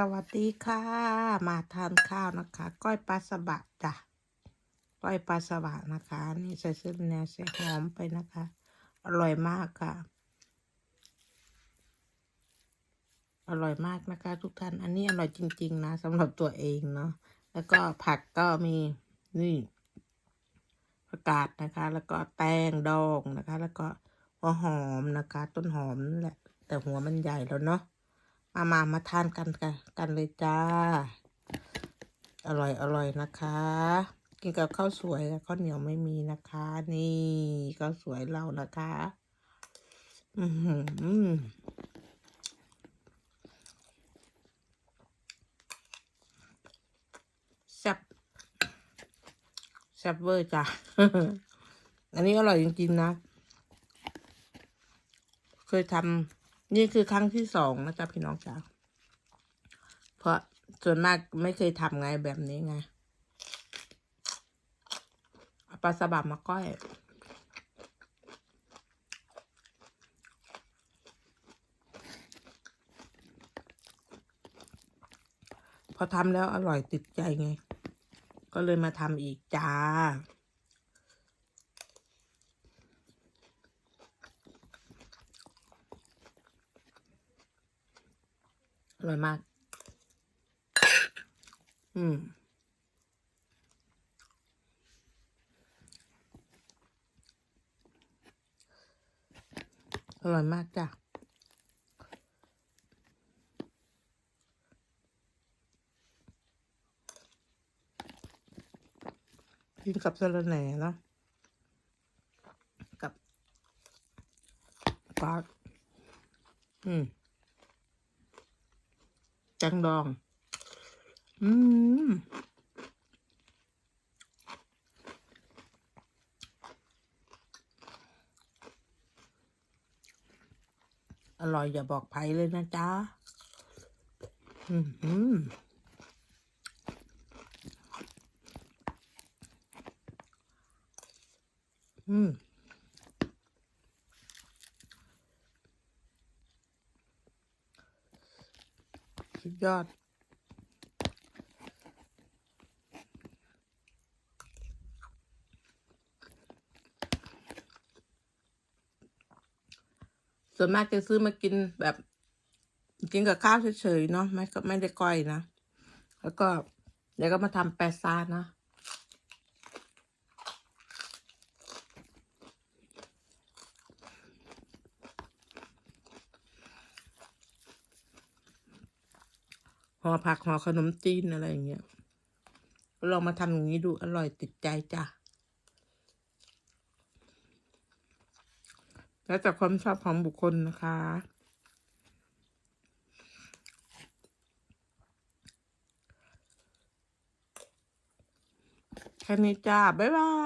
สวัสดีค่ะ มาทานข้าวนะคะ ก้อยปลาสบะจ้ะก้อยปลาสบะนะคะ นี่ใส่เส้นแหนใส่หอมไปนะคะ อร่อยมากค่ะ อร่อยมากนะคะ ทุกท่าน อันนี้อร่อยจริง ๆ นะสำหรับตัวเองเนาะแล้วก็ผักก็มีนี่ผักกาดนะคะ แล้วก็แตงดองนะคะ แล้วก็หัวหอมนะคะ ต้นหอมนั่นแหละ แต่หัวมันใหญ่แล้วเนาะ มามามาทานกันกันกันเลยจ้า อร่อยอร่อยนะคะ กินกับข้าวสวยข้าวเหนียวไม่มีนะคะ นี่ข้าวสวยเรานะคะ อือหือแซ่บแซ่บเวอร์จ้ะ อันนี้อร่อยจริงๆนะ เคยทำ นี่คือครั้งที่สองนะจ๊ะพี่น้องจ๋าเพราะส่วนมากไม่เคยทำไงแบบนี้ไงเอาปลาสบับมาก้อยพอทำแล้วอร่อยติดใจไง ก็เลยมาทำอีกจ้า ร่อยมาก อืม อร่อยมากจ้ะกินกับสะระแหน่เนาะกับปลาอืม จังดอง อืมอร่อยอย่าบอกใครเลยนะจ๊ะ อืมอืมอืม สุดยอด ส่วนมากจะซื้อมากินแบบ กินกับข้าวเฉยๆเนาะไม่ก็ไม่ได้ก้อยนะ แล้วก็เดี๋ยวก็มาทำแปซ่านะ ห่อผักห่อขนมจีนอะไรอย่างเงี้ยลองมาทำอย่างนี้ดูอร่อยติดใจจ้ะ แล้วแต่ความชอบของบุคคลนะคะ แค่นี้จ้า บ๊ายบาย